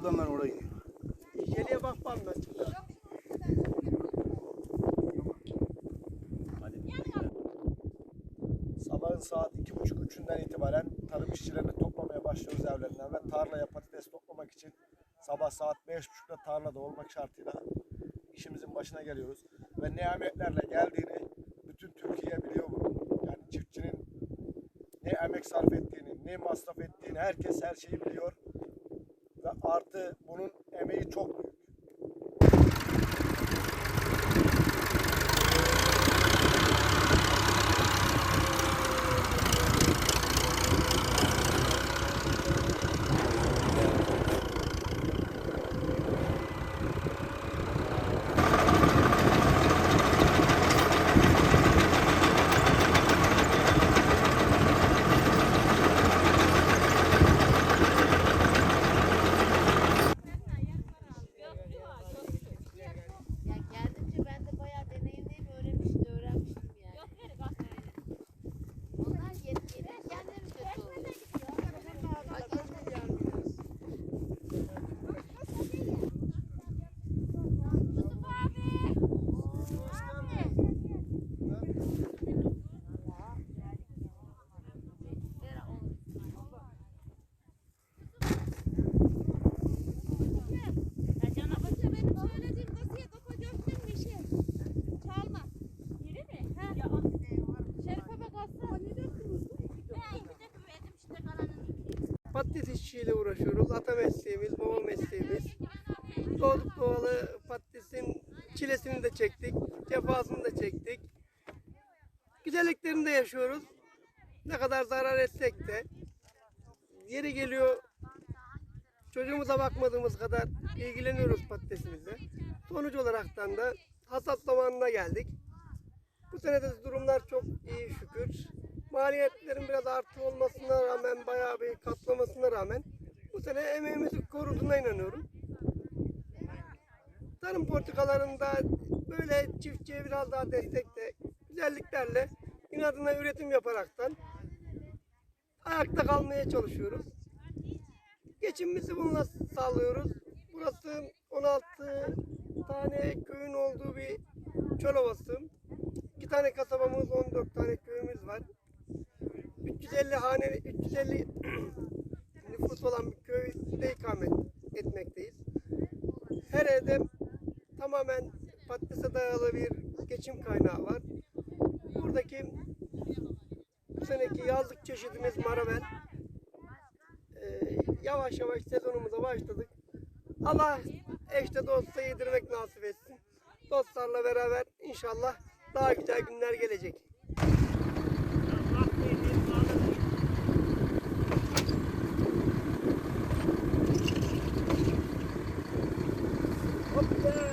Adamlar oraya gidiyor. Geriye bak bana. Sabahın saat iki buçuk üçünden itibaren tarım işçilerini toplamaya başlıyoruz evlerinden ve tarlaya patates toplamak için sabah saat beş buçukta tarlada olmak şartıyla işimizin başına geliyoruz. Ve ne emeklerle geldiğini bütün Türkiye biliyor bunu. Yani çiftçinin ne emek sarf ettiğini, ne masraf ettiğini herkes her şeyi biliyor. Artı bunun emeği çok büyük. Patates işçiliğiyle uğraşıyoruz. Ata mesleğimiz, baba mesleğimiz. Doğduk doğalı patatesin çilesini de çektik. Cefasını da çektik. Güzelliklerini de yaşıyoruz. Ne kadar zarar etsek de. Yeri geliyor çocuğumuza bakmadığımız kadar ilgileniyoruz patatesimizle. Sonuç olaraktan da hasat zamanına geldik. Bu sene durumlar çok iyi şükür. Maliyetlerin biraz artı olmasına rağmen bayağı bir katlamasına rağmen bu sene emeğimizi koruduğuna inanıyorum. Tarım politikalarında böyle çiftçiye biraz daha destekle, güzelliklerle inadına üretim yaparaktan ayakta kalmaya çalışıyoruz. Geçimimizi bununla sağlıyoruz. Burası 16 tane köyün olduğu bir çöl ovası. İki tane kasabamız, 14 tane köyümüz var. 350 hane, 350 nüfus olan bir köyde ikamet etmekteyiz. Her evde tamamen patatese dayalı bir geçim kaynağı var. Buradaki bu seneki yazlık çeşidimiz maravel. Ee, yavaş yavaş sezonumuza başladık. Allah eşte dosta yedirmek nasip etsin. Dostlarla beraber inşallah daha güzel günler gelecek. Hoppa!